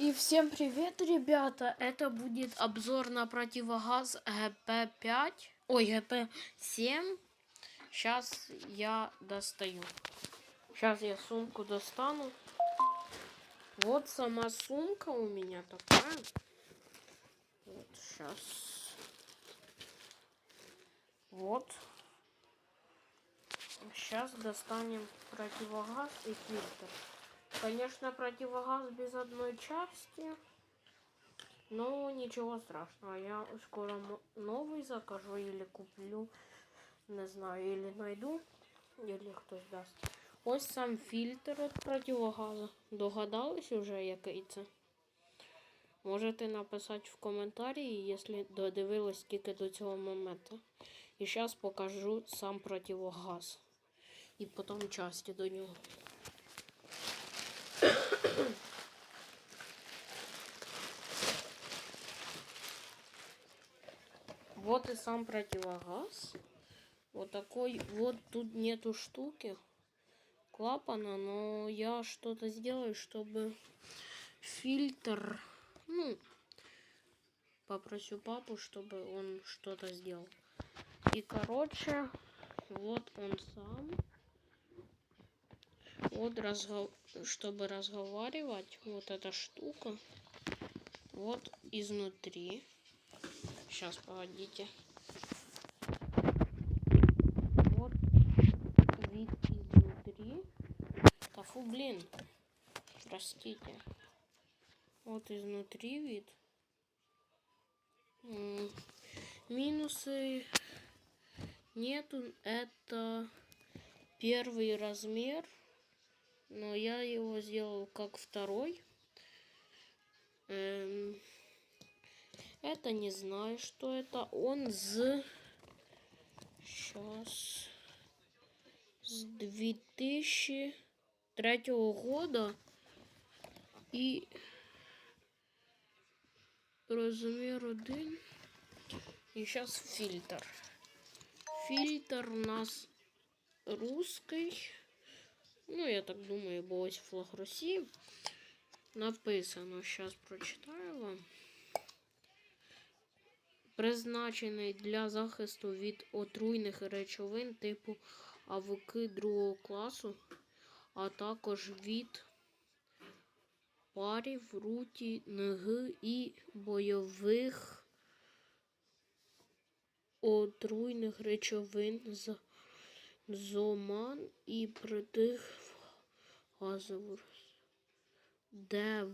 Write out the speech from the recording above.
И всем привет, ребята! Это будет обзор на противогаз ГП-5, ой, ГП-7. Сейчас я достаю. Сейчас я сумку достану. Вот сама сумка у меня такая. Вот сейчас. Вот. Сейчас достанем противогаз и фильтр. Конечно, противогаз без одной части. Но ничего страшного. Я скоро новый закажу или куплю. Не знаю, или найду, или хтось дасть. Ось сам фільтр від противогазу. Догадались уже, який це? Можете написати в коментарі, якщо додивились тільки до цього моменту. І зараз покажу сам противогаз. І потім часті до нього. Вот и сам противогаз. Вот такой. Вот тут нету штуки клапана, но я что-то сделаю, чтобы фильтр, ну, попросю папу, чтобы он что-то сделал. И, короче, вот он сам. Вот, разгов... чтобы разговаривать, вот эта штука. Вот изнутри. Сейчас, погодите. Вот вид изнутри. Да фу, блин. Простите. Вот изнутри вид. Минусы нету. Это первый размер. Но я его сделал как второй. Эм, это не знаю, что это. Он с... Сейчас. С 2003 года. И размер один. И сейчас фильтр. Фильтр у нас русский. Я так думаю, бо ось флаг Росії. Написано, зараз прочитаю вам. Призначений для захисту від отруйних речовин типу АВК другого класу, а також від парів, руті, ноги і бойових отруйних речовин з зоман і газових, де